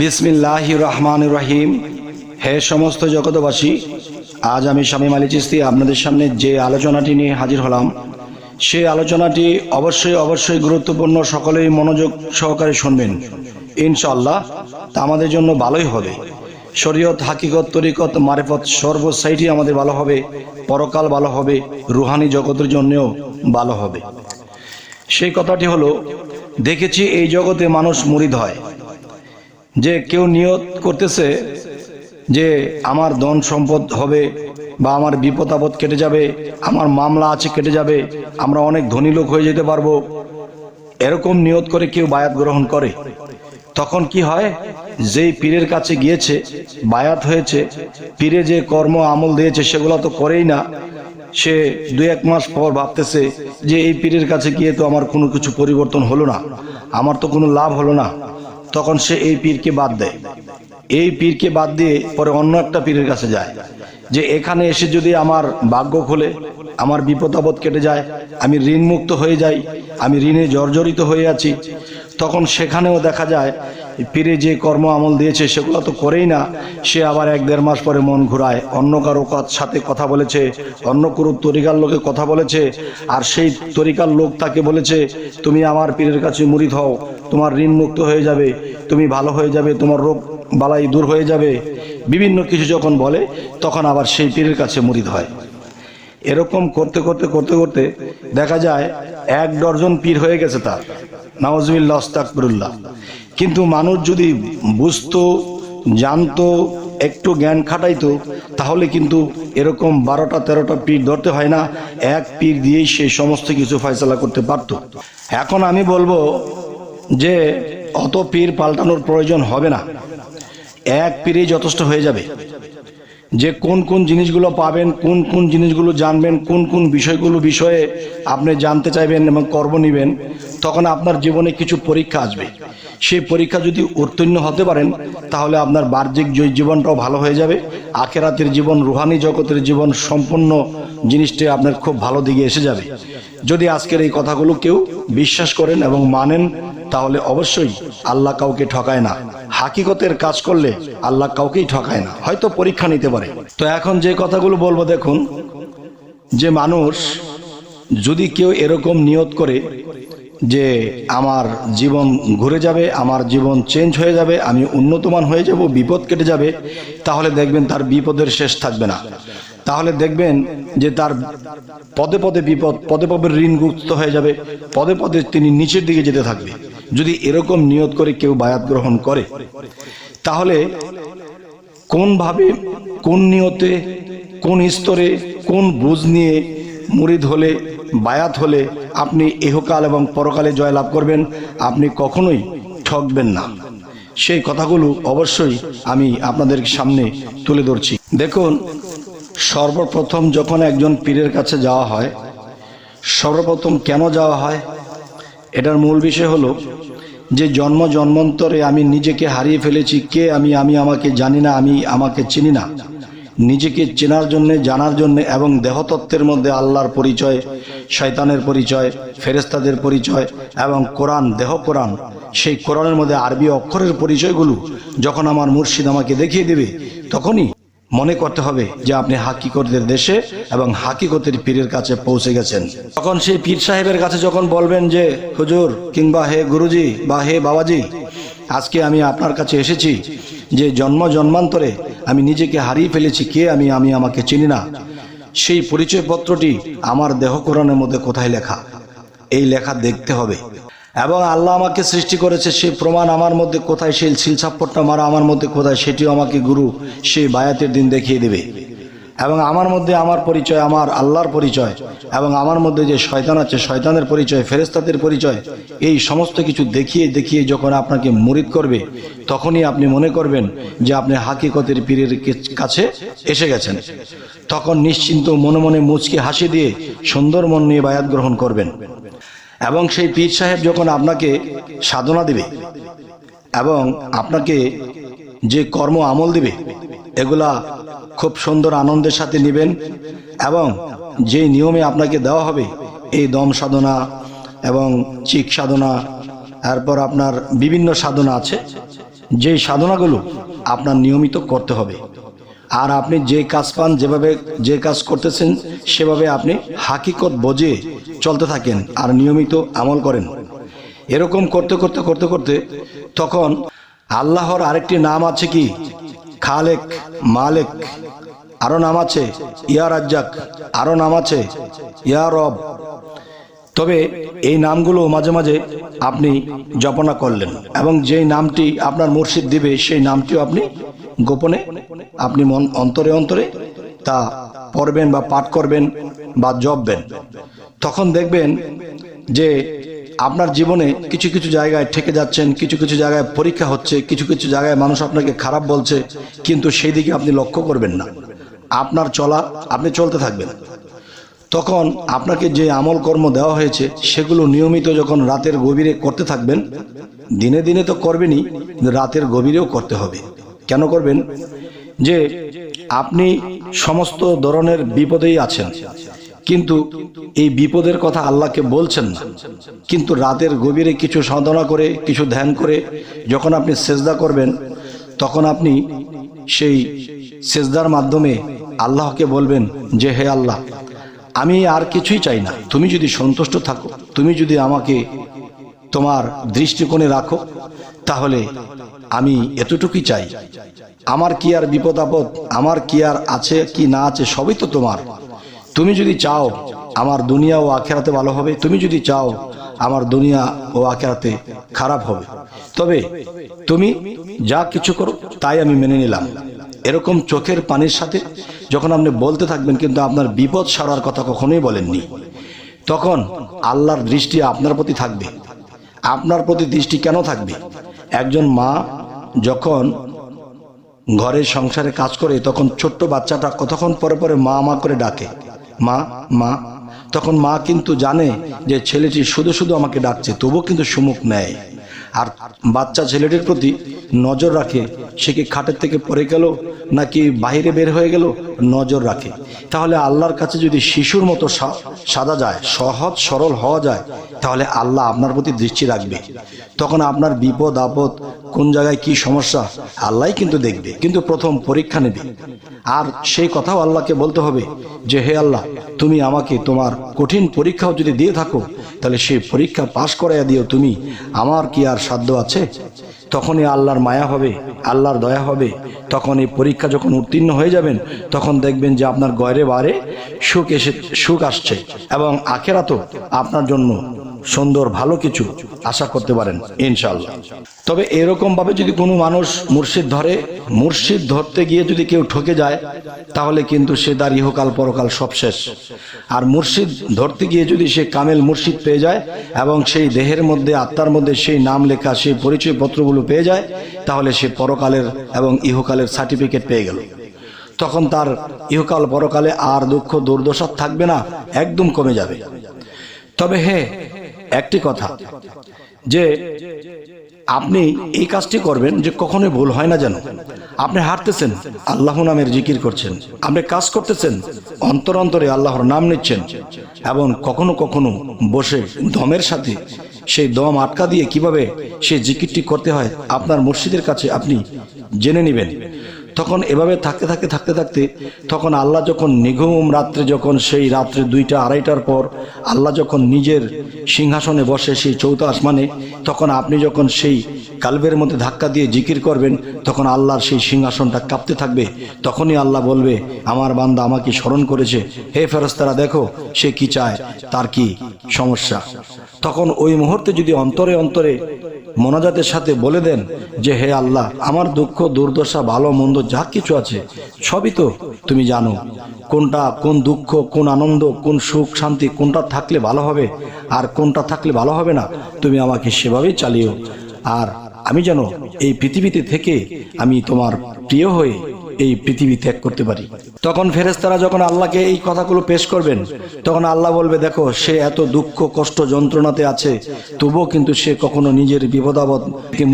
বিসমিল্লাহ রহমান রহিম হে সমস্ত জগতবাসী আজ আমি শামীম আলী চিস্তি আপনাদের সামনে যে আলোচনাটি নিয়ে হাজির হলাম সেই আলোচনাটি অবশ্যই অবশ্যই গুরুত্বপূর্ণ, সকলেই মনোযোগ সহকারে শুনবেন। ইনশাল্লাহ তা আমাদের জন্য ভালোই হবে। শরীয়ত, হাকিকত, তরিকত, মারেফত সর্ব সাইডই আমাদের ভালো হবে, পরকাল ভালো হবে, রুহানি জগতের জন্যও ভালো হবে। সেই কথাটি হলো, দেখেছি এই জগতে মানুষ মুরিদ হয়। যে কেউ নিয়ত করতেছে যে আমার ধন সম্পদ হবে বা আমার বিপদ আপদ কেটে যাবে, আমার মামলা আছে কেটে যাবে, আমরা অনেক ধনী লোক হয়ে যেতে পারব। এরকম নিয়ত করে কেউ বায়াত গ্রহণ করে। তখন কি হয়? যেই পীরের কাছে গিয়েছে, বায়াত হয়েছে, পীরে যে কর্ম আমল দিয়েছে সেগুলো তো করেই না। সে দু এক মাস পর ভাবতেছে যে এই পীরের কাছে গিয়ে তো আমার কোনো কিছু পরিবর্তন হলো না, আমার তো কোনো লাভ হলো না। তখন সে এই পীরকে বাদ দেয়। এই পীরকে বাদ দিয়ে পরে অন্য একটা পীরের কাছে যায়। যে এখানে এসে যদি আমার ভাগ্য খোলে, আমার বিপদ আপদ কেটে যায়, আমি ঋণ মুক্ত হয়ে যাই, আমি ঋণে জর্জরিত হয়ে আছি, তখন সেখানেও দেখা যায় পীরে যে কর্ম আমল দিয়েছে সেগুলো তো করেই না, সে আবার এক দেড় মাস পরে মন ঘুরায়। অন্য কারও সাথে কথা বলেছে, অন্য কোনো তরিকার লোকে কথা বলেছে, আর সেই তরিকার লোক তাকে বলেছে, তুমি আমার পীরের কাছে মুরিদ হও, তোমার ঋণ মুক্ত হয়ে যাবে, তুমি ভালো হয়ে যাবে, তোমার রোগ বালাই দূর হয়ে যাবে। বিভিন্ন কিছু যখন বলে, তখন আবার সেই পীরের কাছে মুরিদ হয়। এরকম করতে করতে করতে করতে দেখা যায় এক ডর্জন পীর হয়ে গেছে তার। নওয়াজবিল্লা অস্তাকবরুল্লাহ কিন্তু মানুষ যদি বুঝতো, জানতো, একটু জ্ঞান খাটাইতো, তাহলে কিন্তু এরকম বারোটা, তেরোটা পীর ধরতে হয় না। এক পীর দিয়েই সে সমস্ত কিছু ফয়সলা করতে পারতো। এখন আমি বলব যে, অত পীর পাল্টানোর প্রয়োজন হবে না। এক পেরেই যথেষ্ট হয়ে যাবে। যে কোন কোন জিনিসগুলো পাবেন, কোন কোন জিনিসগুলো জানবেন, কোন কোন বিষয়গুলো বিষয়ে আপনি জানতে চাইবেন এবং কর্ম নেবেন, তখন আপনার জীবনে কিছু পরীক্ষা আসবে। সেই পরীক্ষা যদি উত্তীর্ণ হতে পারেন, তাহলে আপনার বাহ্যিক জীবনটাও ভালো হয়ে যাবে। আখেরাতের জীবন, রুহানি জগতের জীবন সম্পূর্ণ জিনিসটি আপনার খুব ভালো দিকে এসে যাবে। যদি আজকের এই কথাগুলো কেউ বিশ্বাস করেন এবং মানেন, তাহলে অবশ্যই আল্লাহ কাউকে ঠকায় না। হাকিকতের কাজ করলে আল্লাহ কাউকেই ঠকায় না। হয়তো পরীক্ষা নিতে পারে। তো এখন যে কথাগুলো বলব দেখুন, যে মানুষ যদি কেউ এরকম নিয়ত করে যে আমার জীবন ঘুরে যাবে, আমার জীবন চেঞ্জ হয়ে যাবে, আমি উন্নতমান হয়ে যাব, বিপদ কেটে যাবে, তাহলে দেখবেন তার বিপদের শেষ থাকবে না। তাহলে দেখবেন যে তার পদে পদে বিপদ, পদে পদে ঋণগ্রস্ত হয়ে যাবে, পদে পদে তিনি নিচের দিকে যেতে থাকবে। যদি এরকম নিয়ত করে কেউ বায়াত গ্রহণ করে, তাহলে কোনভাবে, কোন নিয়তে, কোন স্তরে, কোন বুঝ নিয়ে মুরিদ হলে বায়াত হলে আপনি ইহকাল এবং পরকালে জয়লাভ করবেন, আপনি কখনোই ঠকবেন না। সেই কথাগুলো অবশ্যই আমি আপনাদের সামনে তুলে ধরছি। দেখুন, সর্বপ্রথম যখন একজন পীরের কাছে যাওয়া হয়, সর্বপ্রথম কেন যাওয়া হয়? এটার মূল বিষয় হলো যে জন্ম জন্মান্তরে আমি নিজেকে হারিয়ে ফেলেছি, কে আমি আমি আমাকে জানি না, আমি আমাকে চিনি না। নিজেকে চেনার জন্যে, জানার জন্য এবং দেহতত্ত্বের মধ্যে আল্লাহর পরিচয়, শয়তানের পরিচয় ফেরেস্তাদের পরিচয় এবং কোরআন, দেহ কোরআন, সেই কোরআনের মধ্যে আরবি অক্ষরের পরিচয়গুলো যখন আমার মুর্শিদ আমাকে দেখিয়ে দেবে, তখনই মনে করতে হবে যে আপনি হাকিকতের দেশে এবং হাকিকতের পীরের কাছে পৌঁছে গেছেন। তখন সেই পীর সাহেবের কাছে যখন বলবেন যে, হুজুর কিংবা হে গুরুজি বা হে বাবাজি, আজকে আমি আপনার কাছে এসেছি যে জন্ম জন্মান্তরে আমি নিজেকে হারিয়ে ফেলেছি, কে আমি আমি আমাকে চিনি না। সেই পরিচয়পত্রটি আমার দেহ কোরআনের মধ্যে কোথায় লেখা? এই লেখা দেখতে হবে। এবং আল্লাহ আমাকে সৃষ্টি করেছে সেই প্রমাণ আমার মধ্যে কোথায়, সেই শিলছাপ্পটটা মারা আমার মধ্যে কোথায়, সেটিও আমাকে গুরু, সেই বায়াতের দিন দেখিয়ে দেবে। এবং আমার মধ্যে আমার পরিচয়, আমার আল্লাহর পরিচয়, এবং আমার মধ্যে যে শয়তান আছে, শয়তানের পরিচয় ফেরেস্তাদের পরিচয়, এই সমস্ত কিছু দেখিয়ে দেখিয়ে যখন আপনাকে মুরিদ করবে, তখনই আপনি মনে করবেন যে আপনি হাকিকতের পীরের কাছে এসে গেছেন। তখন নিশ্চিন্ত মনে মনে মুচকে হাসি দিয়ে সুন্দর মন নিয়ে বায়াত গ্রহণ করবেন। এবং সেই পীর সাহেব যখন আপনাকে সাধনা দিবে, এবং আপনাকে যে কর্ম আমল দিবে এগুলা খুব সুন্দর আনন্দের সাথে নেবেন এবং যে নিয়মে আপনাকে দেওয়া হবে, এই দম সাধনা এবং চিক সাধনা তারপর আপনার বিভিন্ন সাধনা আছে, যেই সাধনাগুলো আপনার নিয়মিত করতে হবে। আর আপনি যে কাজ পান, যেভাবে যে কাজ করতেছেন, সেভাবে আপনি হাকিকত বোঝে চলতে থাকেন আর নিয়মিত আমল করেন। এরকম করতে করতে করতে করতে তখন আল্লাহর আরেকটি নাম আছে কি? খালেক, মালেক, আরও নাম আছে, ইয়া রাজ্জাক, আরও নাম আছে, ইয়া রব। তবে এই নামগুলো মাঝে মাঝে আপনি জপনা করলেন এবং যেই নামটি আপনার মুর্শিদ দিবে, সেই নামটিও আপনি গোপনে, আপনি মন অন্তরে অন্তরে তা পড়বেন বা পাঠ করবেন বা জপবেন। তখন দেখবেন যে আপনার জীবনে কিছু কিছু জায়গায় ঠেকে যাচ্ছেন, কিছু কিছু জায়গায় পরীক্ষা হচ্ছে, কিছু কিছু জায়গায় মানুষ আপনাকে খারাপ বলছে, কিন্তু সেই দিকে আপনি লক্ষ্য করবেন না। আপনার চলা, আপনি চলতে থাকবেন। তখন আপনাকে যে আমল কর্ম দেওয়া হয়েছে, সেগুলো নিয়মিত যখন রাতের গভীরে করতে থাকবেন, দিনে দিনে তো করবেনই রাতের গভীরেও করতে হবে। কেন করবেন? যে আপনি সমস্ত ধরনের বিপদেই আছেন। কিন্তু এই বিপদের কথা আল্লাহকে বলছেন না। কিন্তু রাতের গভীরে কিছু সাধনা করে, কিছু ধ্যান করে, যখন আপনি সেজদা করবেন, তখন আপনি সেই সেজদার মাধ্যমে আল্লাহকে বলবেন যে, হে আল্লাহ, আমি আর কিছুই চাই না। তুমি যদি সন্তুষ্ট থাকো, তুমি যদি আমাকে তোমার দৃষ্টিকোণে রাখো, তাহলে আমি এতটুকুই চাই। আমার কি আর বিপদ আপদ, আমার কি আর আছে কি না আছে সবই তো তোমার। তুমি যদি চাও আমার দুনিয়া ও আখেরাতে ভালো হবে, তুমি যদি চাও আমার দুনিয়া ও আখেরাতে খারাপ হবে। তবে তুমি যা কিছু করো তাই আমি মেনে নিলাম। এরকম চোখের পানির সাথে যখন আপনি বলতে থাকবেন, কিন্তু আপনার বিপদ সারার কথা কখনোই বলেননি। তখন আল্লাহর দৃষ্টি আপনার প্রতি থাকবে। আপনার প্রতি দৃষ্টি কেন থাকবে? একজন মা যখন ঘরের সংসারে কাজ করে, তখন ছোট্ট বাচ্চাটা কতক্ষণ পরে পরে মা মা করে ডাকে? মা মা, তখন মা কিন্তু জানে যে ছেলেটি শুধু শুধু আমাকে ডাকছে, তবুও কিন্তু সুমুখ নেয়। আর বাচ্চা ছেলেটির প্রতি নজর রাখে, সে কি খাটের থেকে পড়ে গেল, নাকি বাইরে বের হয়ে গেল, নজর রাখে। তাহলে আল্লাহর কাছে যদি শিশুর মতো সা- সাজা যায়, সহজ, সরল হওয়া যায়, তাহলে আল্লাহ আপনার প্রতি দৃষ্টি রাখবে। তখন আপনার বিপদ, আপদ কোন জায়গায় কি সমস্যা আল্লাহই কিন্তু দেখবে, কিন্তু প্রথম পরীক্ষা নেবে। আর সেই কথাও আল্লাহকে বলতে হবে যে, হে আল্লাহ, তুমি আমাকে তোমার কঠিন পরীক্ষাও যদি দিয়ে থাকো, তাহলে সেই পরীক্ষা পাশ করাইয়া দিও তুমি। আমার কি আর সাধ্য আছে? তখনই আল্লাহর মায়া হবে, আল্লাহর দয়া হবে। তখন এই পরীক্ষা যখন উত্তীর্ণ হয়ে যাবেন, তখন দেখবেন যে আপনার গয়রে বারে সুখ এসে, সুখ আসছে। এবং আখেরা তো আপনার জন্য সুন্দর, ভালো কিছু আশা করতে পারেন ইনশাল্লাহ তবে এরকম ভাবে যদি কোনো মানুষ মুর্শিদ ধরে, মুর্শিদ ধরতে গিয়ে যদি কেউ ঠকে যায়, তাহলে কিন্তু সে তার ইহকাল পরকাল সব শেষ। আর মুর্শিদ ধরতে গিয়ে যদি সে কামেল মুর্শিদ পেয়ে যায় এবং সেই দেহের মধ্যে, আত্মার মধ্যে সেই নাম লেখা, সেই পরিচয় পত্রগুলো পেয়ে যায়, তাহলে সে পরকালের এবং ইহকালের সার্টিফিকেট পেয়ে গেল। তখন তার ইহকাল পরকালে আর দুঃখ, দুর্দশা থাকবে না, একদম কমে যাবে। তবে হে একটি কথা, যে আপনি এই কাজটি করবেন যে কখনোই ভুল হয় না যেন। আপনি হাঁটতেছেন, আল্লাহ নামের জিকির করছেন। আপনি কাজ করতেছেন, অন্তর অন্তরে আল্লাহর নাম নিচ্ছেন এবং কখনো কখনো বসে দমের সাথে সেই দম আটকা দিয়ে কীভাবে সেই জিকিরটি করতে হয় আপনার মসজিদের কাছে আপনি জেনে নেবেন। তখন এভাবে থাকতে থাকতে থাকতে থাকতে তখন আল্লাহ যখন নিঘুম রাত্রে যখন সেই রাত্রে দুইটা আড়াইটার পর আল্লাহ যখন নিজের সিংহাসনে বসে সেই চৌথ আসমানে, তখন আপনি যখন সেই কালবের মধ্যে ধাক্কা দিয়ে জিকির করবেন, তখন আল্লাহর সেই সিংহাসনটা কাঁপতে থাকবে। তখনই আল্লাহ বলবে, আমার বান্দা আমাকে স্মরণ করেছে। হে ফেরস্তারা দেখো সে কি চায়, তার কি সমস্যা? তখন ওই মুহূর্তে যদি অন্তরে অন্তরে মোনাজাতের সাথে বলে দেন যে, হে আল্লাহ, আমার দুঃখ, দুর্দশা, ভালো, মন্দ, যা কিছু আছে, সবই তো তুমি জানো। কোনটা কোন দুঃখ, কোন আনন্দ, কোন সুখ, শান্তি, কোনটা থাকলে ভালো হবে আর কোনটা থাকলে ভালো হবে না, তুমি আমাকে সেভাবেই চালিও। আর আমি যেন এই পৃথিবীতে থেকে আমি তোমার প্রিয় হয়ে এই পৃথিবী ত্যাগ করতে পারি। তখন ফেরেস্তারা যখন আল্লাহকে এই কথাগুলো পেশ করবেন, তখন আল্লাহ বলবে, দেখো, সে এত দুঃখ, কষ্ট, যন্ত্রণাতে আছে, তবুও কিন্তু সে কখনো নিজের বিপদাবদ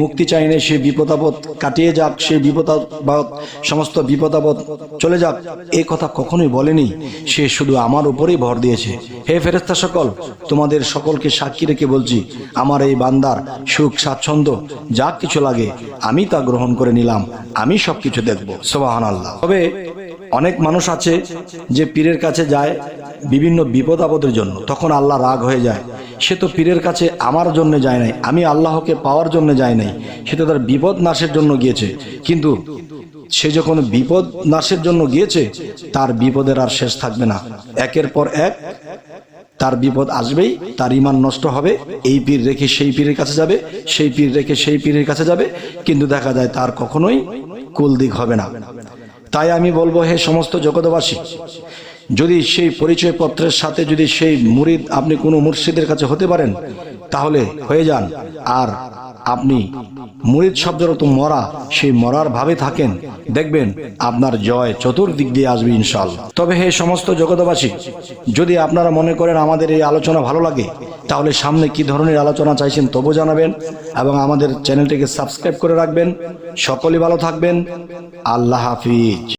মুক্তি চায়নি সে বিপদাবদ কাটিয়ে যাক, সে বিপদাবদ সমস্ত বিপদাবদ চলে যাক। এই কথা কখনোই বলেনি। সে শুধু আমার উপরেই ভর দিয়েছে। হে ফেরেস্তা সকল, তোমাদের সকলকে সাক্ষী রেখে বলছি, আমার এই বান্দার সুখ, স্বাচ্ছন্দ্য, যা কিছু লাগে, আমি তা গ্রহণ করে নিলাম। আমি সবকিছু দেখব। সোবাহান আল্লাহ তবে অনেক মানুষ আছে যে পীরের কাছে যায় বিভিন্ন বিপদ আপদের জন্য, তখন আল্লাহ রাগ হয়ে যায়। সে তো পীরের কাছে আমার জন্য যায় নাই, আমি আল্লাহকে পাওয়ার জন্য যায় নাই, সে তো তার বিপদ নাশের জন্য গিয়েছে। কিন্তু সে যখন বিপদ নাশের জন্য গিয়েছে, তার বিপদের আর শেষ থাকবে না। একের পর এক তার বিপদ আসবেই, তার ইমান নষ্ট হবে, এই পীর রেখে সেই পীরের কাছে যাবে, সেই পীর রেখে সেই পীরের কাছে যাবে। কিন্তু দেখা যায় তার কখনোই কুল দিক হবে না। তাই আমি বলব, হে সমস্ত জগতবাসী যদি সেই পরিচয়পত্রের সাথে যদি সেই মুরিদ আপনি কোনো মুর্শিদের কাছে হতে পারেন তাহলে হয়ে যান। আর আপনি মুরিদ শব্দের তো মরা, সেই মরার ভাবে থাকেন। দেখবেন আপনার জয় চতুর্দিক দিয়ে আসবে ইনশাল্লাহ তবে হে সমস্ত জগতবাসী যদি আপনারা মনে করেন আমাদের এই আলোচনা ভালো লাগে, তাহলে সামনে কি ধরনের আলোচনা চাইছেন তবু জানাবেন এবং আমাদের চ্যানেলটিকে সাবস্ক্রাইব করে রাখবেন। সকলেই ভালো থাকবেন। আল্লাহ হাফিজ।